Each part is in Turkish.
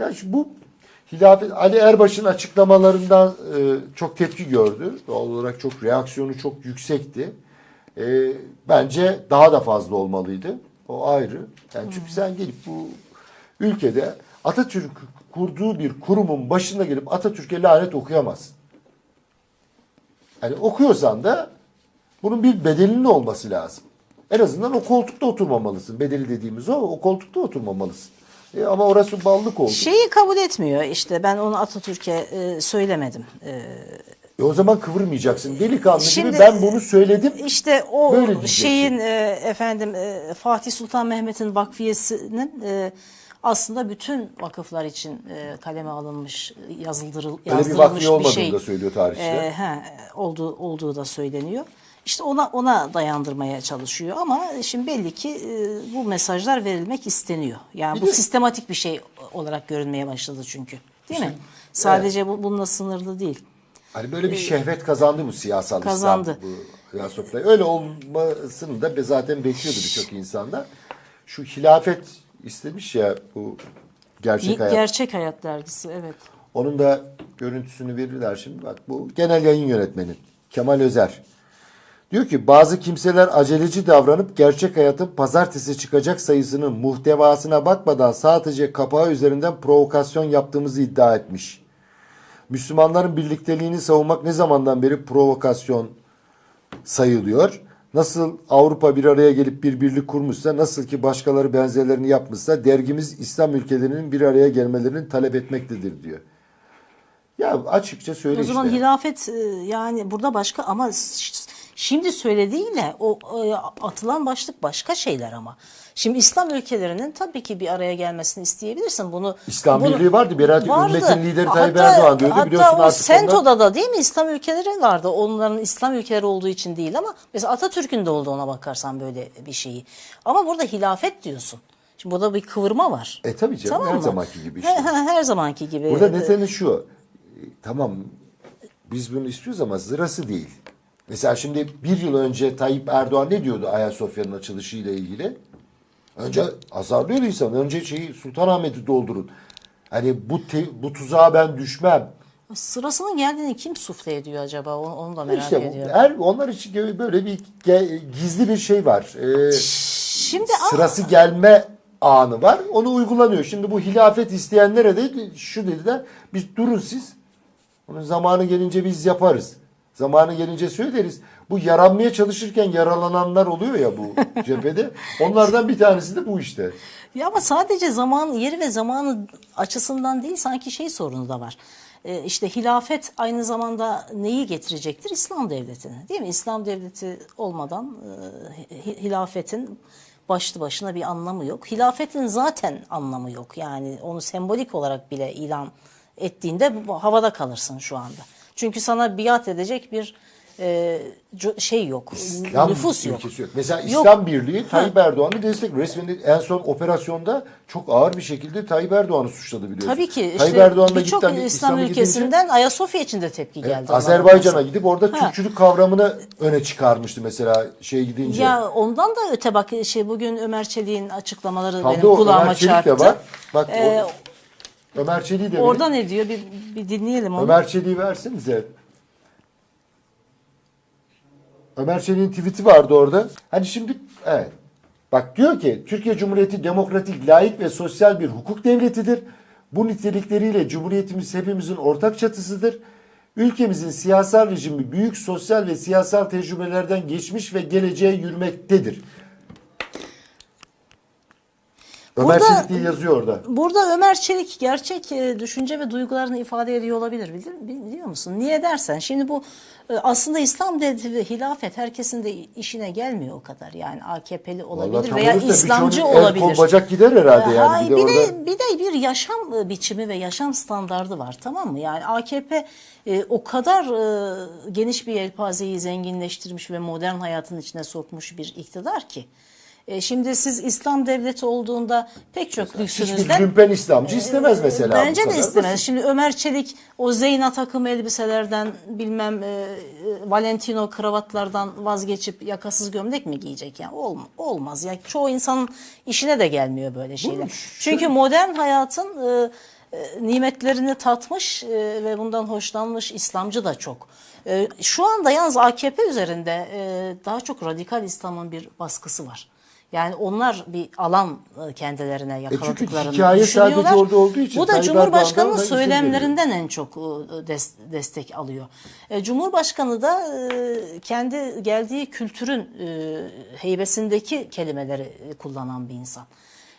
Ya şu bu hilafet Ali Erbaş'ın açıklamalarından e, çok tepki gördü. Doğal olarak çok reaksiyonu çok yüksekti. E, bence daha da fazla olmalıydı. O ayrı. Yani çünkü sen gelip bu ülkede Atatürk kurduğu bir kurumun başına gelip Atatürk'e lanet okuyamazsın. Yani okuyorsan da bunun bir bedelinin olması lazım. En azından o koltukta oturmamalısın. Bedeli dediğimiz o, o koltukta oturmamalısın. E, ama orası ballık oldu. Şeyi kabul etmiyor işte ben onu Atatürk'e e, söylemedim. E, E, o zaman kıvırmayacaksın. Delikanlı Şimdi- gibi ben bunu söyledim. İşte o Böyle diyeceksin. şeyin e, efendim e, Fatih Sultan Mehmet'in vakfiyesinin e, aslında bütün vakıflar için e, kaleme alınmış, yazıldırıl, Öyle bir yazdırılmış vakfiye bir olmadığını şey. da söylüyor tarihçiler. E, he, olduğu, olduğu da söyleniyor. İşte ona ona dayandırmaya çalışıyor ama şimdi belli ki e, bu mesajlar verilmek isteniyor. Yani Bir bu de- sistematik bir şey olarak görünmeye başladı çünkü. Değil mi? Sadece bu bununla sınırlı değil. Hani böyle bir şehvet kazandı bu siyasal Kazandı. İslam bu. Öyle olmasını da zaten bekliyordu birçok insanda. Şu hilafet istemiş ya bu gerçek hayat. Gerçek Hayat dergisi evet. Onun da görüntüsünü verirler şimdi. Bak bu genel yayın yönetmeni Kemal Özer. Diyor ki bazı kimseler aceleci davranıp gerçek hayatın pazartesi çıkacak sayısının muhtevasına bakmadan sadece kapağı üzerinden provokasyon yaptığımızı iddia etmiş. Müslümanların birlikteliğini savunmak ne zamandan beri provokasyon sayılıyor? Nasıl Avrupa bir araya gelip bir birlik kurmuşsa, nasıl ki başkaları benzerlerini yapmışsa dergimiz İslam ülkelerinin bir araya gelmelerini talep etmektedir diyor. Ya açıkça söyle O zaman işte. hilafet e, yani burada başka ama şimdi söylediğiyle o e, atılan başlık başka şeyler ama. Şimdi İslam ülkelerinin tabii ki bir araya gelmesini isteyebilirsin. Bunu İslam bunu- Birliği vardı. Beraat ümmetin lideri Tayyip Hatta- Erdoğan diyordu. Biliyorsun Hatta o artık Sento'da da değil mi İslam ülkeleri vardı. Onların İslam ülkeleri olduğu için değil ama mesela Atatürk'ün de oldu ona bakarsan böyle bir şeyi. Ama burada hilafet diyorsun. Şimdi burada bir kıvırma var. E tabii canım, her mı? zamanki gibi işte. he, her zamanki gibi. Burada nedeni şu. e, Tamam biz bunu istiyoruz ama sırası değil. Mesela şimdi bir yıl önce Tayyip Erdoğan ne diyordu Ayasofya'nın açılışı ile ilgili? Önce azarlıyordu insan. Önce şeyi Sultanahmet'i doldurun. Hani bu te- bu tuzağa ben düşmem. Sırasının geldiğini kim sufle ediyor acaba? Onu, onu da merak işte ediyorum. her onlar için böyle bir gizli bir şey var. Ee, Şimdi sırası gelme anı var. Onu uygulanıyor. Şimdi bu hilafet isteyenlere de şu dediler. Biz durun siz. Onun zamanı gelince biz yaparız. Zamanı gelince söyleriz. Bu yaranmaya çalışırken yaralananlar oluyor ya bu cephede. Onlardan bir tanesi de bu işte. ya ama sadece zaman yeri ve zamanı açısından değil sanki şey sorunu da var. Ee, işte hilafet aynı zamanda neyi getirecektir? İslam devletini. Değil mi? İslam devleti olmadan e, hi- hilafetin başlı başına bir anlamı yok. Hilafetin zaten anlamı yok. Yani onu sembolik olarak bile ilan ettiğinde havada kalırsın şu anda. Çünkü sana biat edecek bir e, şey yok. İslam nüfus yok. yok. Mesela Yok. İslam Birliği Tayyip Erdoğan'ı destekliyor. Resmen en son operasyonda çok ağır bir şekilde Tayyip Erdoğan'ı suçladı biliyorsun. Tabii ki Tayyip işte Erdoğan da birçok hani İslam İslam'a gidince- ülkesinden Ayasofya için de tepki geldi. ona Azerbaycan'a gidip orada Ha. Türkçülük kavramını öne çıkarmıştı mesela şey gidince. Ya ondan da öte bak şey bugün Ömer Çelik'in açıklamaları Tam benim o kulağıma Ömer çarptı. de var. Bak o- Ee, Ömer Çelik'i de Orada ne diyor bir, bir dinleyelim onu. Ömer Çelik'i versenize. Ömer Çelik'in tweet'i vardı orada. Hani şimdi evet. Bak diyor ki Türkiye Cumhuriyeti demokratik, layık ve sosyal bir hukuk devletidir. Bu nitelikleriyle Cumhuriyetimiz hepimizin ortak çatısıdır. Ülkemizin siyasal rejimi büyük sosyal ve siyasal tecrübelerden geçmiş ve geleceğe yürümektedir. Ömer Burada- Çelik diye yazıyor orada. Burada Ömer Çelik gerçek e, düşünce ve duygularını ifade ediyor olabilir bilir, biliyor musun? Niye dersen şimdi bu e, aslında İslam ve hilafet herkesin de işine gelmiyor o kadar. Yani AKP'li olabilir veya İslamcı birçoğunun el olabilir. kol bacak gider herhalde yani. Hayır, bir de bir, orada... de, bir de bir yaşam e, biçimi ve yaşam standardı var tamam mı? Yani AKP e, o kadar e, geniş bir yelpazeyi zenginleştirmiş ve modern hayatın içine sokmuş bir iktidar ki. E, şimdi siz İslam devleti olduğunda pek çok Hiçbir lüksünüzden lümpen İslamcı istemez mesela. bu Bence de istemez. basit. Şimdi Ömer Çelik o Zeyna takım elbiselerden bilmem e, e, Valentino kravatlardan vazgeçip yakasız gömlek mi giyecek yani Olm- olmaz. Yani çoğu insanın işine de gelmiyor böyle şeyler. Çünkü modern hayatın e, e, nimetlerini tatmış e, ve bundan hoşlanmış İslamcı da çok. E, şu anda yalnız AKP üzerinde e, daha çok radikal İslam'ın bir baskısı var. Yani onlar bir alan e, kendilerine çünkü yakaladıklarını hikaye sadece düşünüyorlar. orada olduğu için Bu da Tayyip Cumhurbaşkanı'nın izin söylemlerinden en çok e, des- destek alıyor. E, Cumhurbaşkanı da e, kendi geldiği kültürün e, heybesindeki kelimeleri e, kullanan bir insan.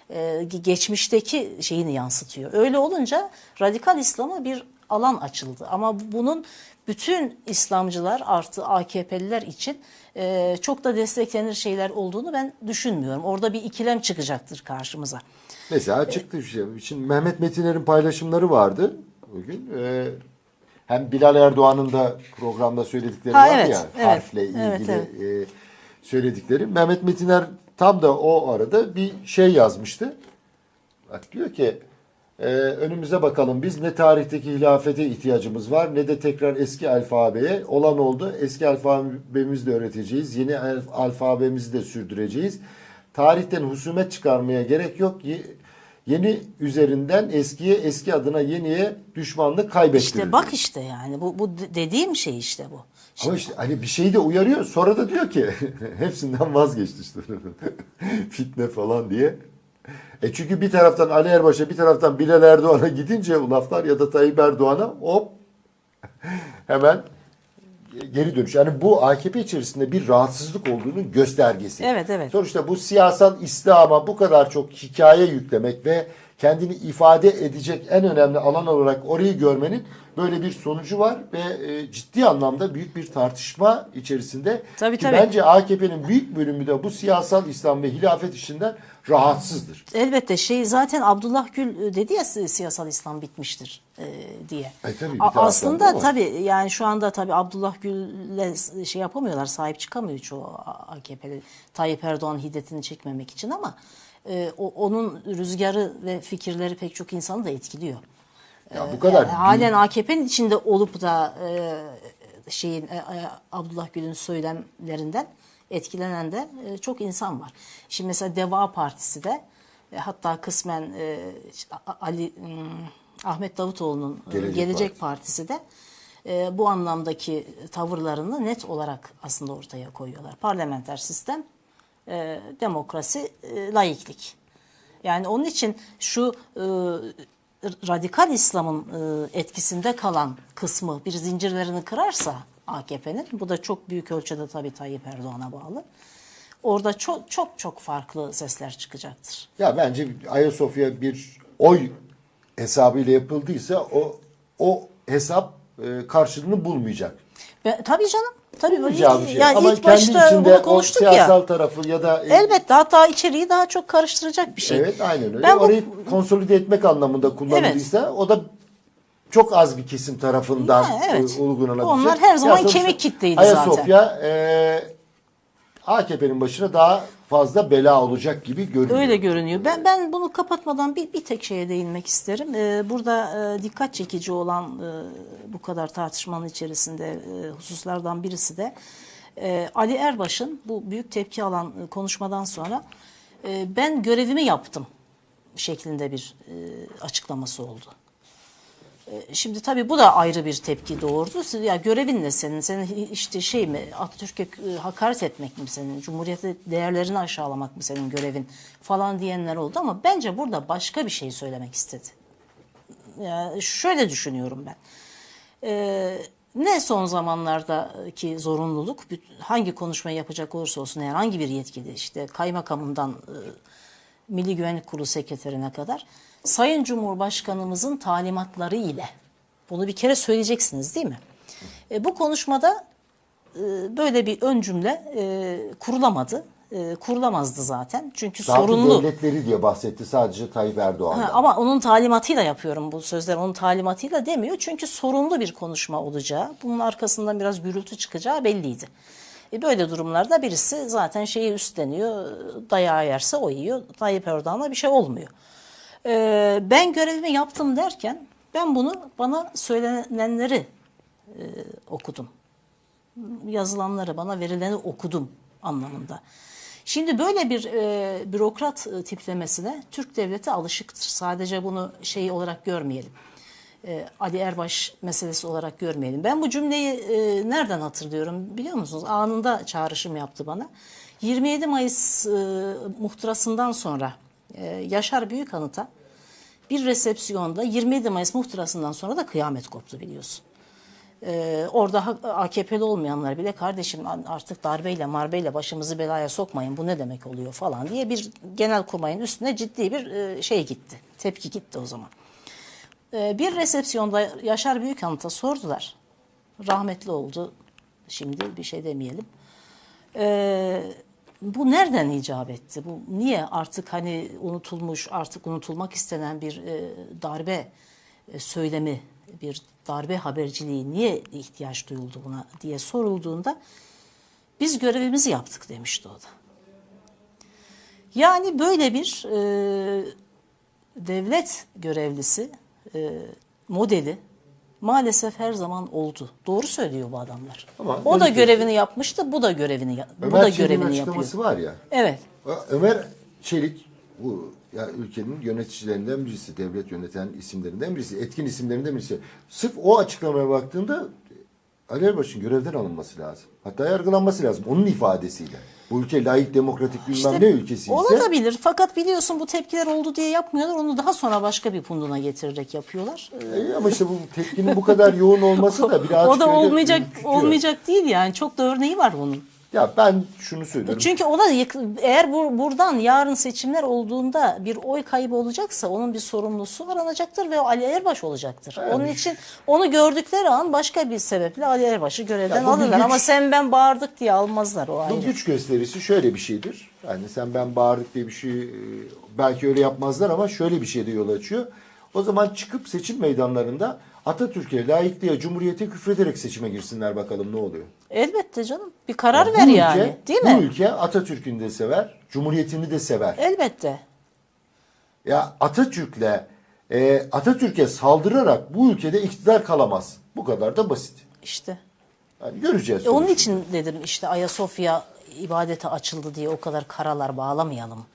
E, ge- Geçmişteki şeyini yansıtıyor. Öyle olunca radikal İslam'a bir alan açıldı. Ama bunun bütün İslamcılar artı AKP'liler için e, çok da desteklenir şeyler olduğunu ben düşünmüyorum. Orada bir ikilem çıkacaktır karşımıza. Mesela çıktı bir şey. Şimdi Mehmet Metiner'in paylaşımları vardı bugün. Ee, hem Bilal Erdoğan'ın da programda söyledikleri Ha, var evet, ya evet. harfle ilgili Evet, e, söyledikleri. Mehmet Metiner tam da o arada bir şey yazmıştı. Bak diyor ki e, önümüze bakalım biz ne tarihteki hilafete ihtiyacımız var ne de tekrar eski alfabeye olan oldu. Eski alfabemizi de öğreteceğiz. Yeni alf- alfabemizi de sürdüreceğiz. Tarihten husumet çıkarmaya gerek yok. Ye- Yeni üzerinden eskiye, eski adına yeniye düşmanlık kaybettirir. İşte bak işte yani bu, bu de- dediğim şey işte bu. Ama işte hani bir şeyi de uyarıyor. Sonra da diyor ki hepsinden vazgeçti işte. Fitne falan diye. E çünkü bir taraftan Ali Erbaş'a bir taraftan Bilal Erdoğan'a gidince laflar ya da Tayyip Erdoğan'a hop hemen geri dönüş. Yani bu AKP içerisinde bir rahatsızlık olduğunun göstergesi. Evet, evet. Sonuçta bu siyasal İslam'a bu kadar çok hikaye yüklemek ve kendini ifade edecek en önemli alan olarak orayı görmenin böyle bir sonucu var ve e, ciddi anlamda büyük bir tartışma içerisinde. Tabii, Ki tabii. Bence AKP'nin büyük bölümü de bu siyasal İslam ve hilafet işinden rahatsızdır. Elbette şey zaten Abdullah Gül e, dedi ya si- siyasal İslam bitmiştir e, diye. E, tabii Aslında tabii yani şu anda tabii Abdullah Gül'le şey yapamıyorlar sahip çıkamıyor çoğu AKP'li. Tayyip Erdoğan hiddetini çekmemek için ama e, o, onun rüzgarı ve fikirleri pek çok insanı da etkiliyor. Ya bu kadar Yani halen AKP'nin içinde olup da e, şeyin e, Abdullah Gül'ün söylemlerinden etkilenen de e, çok insan var. Şimdi mesela Deva Partisi de e, hatta kısmen e, Ali hmm, Ahmet Davutoğlu'nun e, Gelecek Gelecek, Partisi de e, bu anlamdaki tavırlarını net olarak aslında ortaya koyuyorlar. Parlamenter sistem, e, demokrasi, e, laiklik. Yani onun için şu e, radikal İslam'ın e, etkisinde kalan kısmı bir zincirlerini kırarsa AKP'nin, bu da çok büyük ölçüde tabii Tayyip Erdoğan'a bağlı. Orada çok çok çok farklı sesler çıkacaktır. Ya bence Ayasofya bir oy hesabıyla yapıldıysa o o hesap e, karşılığını bulmayacak. Ve, tabii canım. Tabii böyle bir şey. yani Ama ilk kendi başta içinde bunu o konuştuk siyasal ya. tarafı ya da Elbette hatta içeriği daha çok karıştıracak bir şey. evet aynen öyle. Ben bu- Orayı konsolide etmek anlamında kullanıldıysa o da çok az bir kesim tarafından Ha, evet. uygulanabilecek. Onlar her zaman kemik kitleydi zaten. Ayasofya e, AKP'nin başına daha fazla bela olacak gibi görünüyor. Öyle görünüyor. Ben ben bunu kapatmadan bir, bir tek şeye değinmek isterim. Ee, burada e, dikkat çekici olan e, bu kadar tartışmanın içerisinde e, hususlardan birisi de e, Ali Erbaş'ın bu büyük tepki alan e, konuşmadan sonra e, ben görevimi yaptım şeklinde bir e, açıklaması oldu. E, Şimdi tabii bu da ayrı bir tepki doğurdu. Siz- Ya görevin ne senin? Senin işte şey mi Atatürk'e e, hakaret etmek mi senin? Cumhuriyeti değerlerini aşağılamak mı senin görevin falan diyenler oldu ama bence burada başka bir şey söylemek istedi. Ya şöyle düşünüyorum ben. Ee, ne son zamanlardaki zorunluluk, hangi konuşmayı yapacak olursa olsun herhangi bir yetkili işte kaymakamından e, Milli Güvenlik Kurulu sekreterine kadar Sayın Cumhurbaşkanımızın talimatları ile bunu bir kere söyleyeceksiniz değil mi? E, bu konuşmada e, böyle bir ön cümle e, kurulamadı. E, kurulamazdı zaten. Çünkü Dağıtı sorunlu. devletleri diye bahsetti sadece Tayyip Erdoğan'dan. Ha, ama onun talimatıyla yapıyorum bu sözleri. Onun talimatıyla demiyor. Çünkü sorunlu bir konuşma olacağı, bunun arkasından biraz gürültü çıkacağı belliydi. E böyle durumlarda birisi zaten şeyi üstleniyor, dayağı yerse o yiyor. Tayyip Erdoğan'la bir şey olmuyor. E, ben görevimi yaptım derken ben bunu bana söylenenleri e, okudum. Yazılanları bana verileni okudum anlamında. Şimdi böyle bir e, bürokrat e, tiplemesine Türk devleti alışıktır. Sadece bunu şey olarak görmeyelim. E, Ali Erbaş meselesi olarak görmeyelim. Ben bu cümleyi e, nereden hatırlıyorum biliyor musunuz? Anında çağrışım yaptı bana. 27 Mayıs e, muhtırasından sonra e, Yaşar Büyükanıt'a bir resepsiyonda 27 Mayıs muhtırasından sonra da kıyamet koptu biliyorsun. Ee, orada AKP'li olmayanlar bile kardeşim artık darbeyle marbeyle başımızı belaya sokmayın bu ne demek oluyor falan diye bir genel kurmayın üstüne ciddi bir e, şey gitti. Tepki gitti o zaman. Ee, bir resepsiyonda Yaşar Büyükanıt'a sordular. Rahmetli oldu. Şimdi bir şey demeyelim. Ee, bu nereden icap etti? Bu niye artık hani unutulmuş, artık unutulmak istenen bir e, darbe e, söylemi, bir darbe haberciliği niye ihtiyaç duyuldu buna diye sorulduğunda biz görevimizi yaptık demişti o da. Yani böyle bir e, devlet görevlisi e, modeli maalesef her zaman oldu. Doğru söylüyor bu adamlar. Ama o da görevini yapmıştı, bu da görevini ya- bu da Ömer Çelik'in görevini yapıyor. açıklaması var ya. Evet. Ömer Çelik bu ya ülkenin yöneticilerinden birisi, devlet yöneten isimlerinden birisi, etkin isimlerinden birisi. Sırf o açıklamaya baktığında Ali Erbaş'ın görevden alınması lazım. Hatta yargılanması lazım. Onun ifadesiyle. Bu ülke layık, demokratik bilmem İşte ne ülkesi ise Olabilir fakat biliyorsun bu tepkiler oldu diye yapmıyorlar. Onu daha sonra başka bir punduna getirerek yapıyorlar. E, ama işte bu tepkinin bu kadar yoğun olması da birazcık o da olmayacak olmayacak değil yani. Çok da örneği var bunun. Ya ben şunu söylüyorum. Çünkü ona yık- eğer bu, buradan yarın seçimler olduğunda bir oy kaybı olacaksa onun bir sorumlusu aranacaktır ve o Ali Erbaş olacaktır. Onun için onu gördükleri an başka bir sebeple Ali Erbaş'ı görevden bu alırlar. güç- Ama sen ben bağırdık diye almazlar o Bu ayrı. güç gösterisi şöyle bir şeydir. Yani sen ben bağırdık diye bir şey e, belki öyle yapmazlar ama şöyle bir şey de yol açıyor. O zaman çıkıp seçim meydanlarında Atatürk'e, layıklığa, cumhuriyete küfrederek seçime girsinler bakalım ne oluyor. Elbette canım. Bir karar Bu ver ülke- yani. Değil Bu mi? ülke Atatürk'ünü de sever, cumhuriyetini de sever. Elbette. Ya Atatürk'le e, Atatürk'e saldırarak bu ülkede iktidar kalamaz. Bu kadar da basit. İşte. Yani göreceğiz. E onun için dedim işte Ayasofya ibadete açıldı diye o kadar karalar bağlamayalım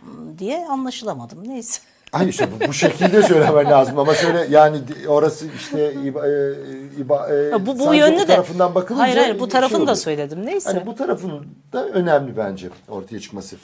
hmm, diye anlaşılamadım. Neyse. Hayır işte bu, bu şekilde söylemen lazım ama şöyle yani orası işte iba, e, iba, e, bu bu yönlü de tarafından bakılınca Hayır hayır bu şey tarafını da oluyor. söyledim. Neyse. Hani bu tarafın da önemli bence ortaya çıkması.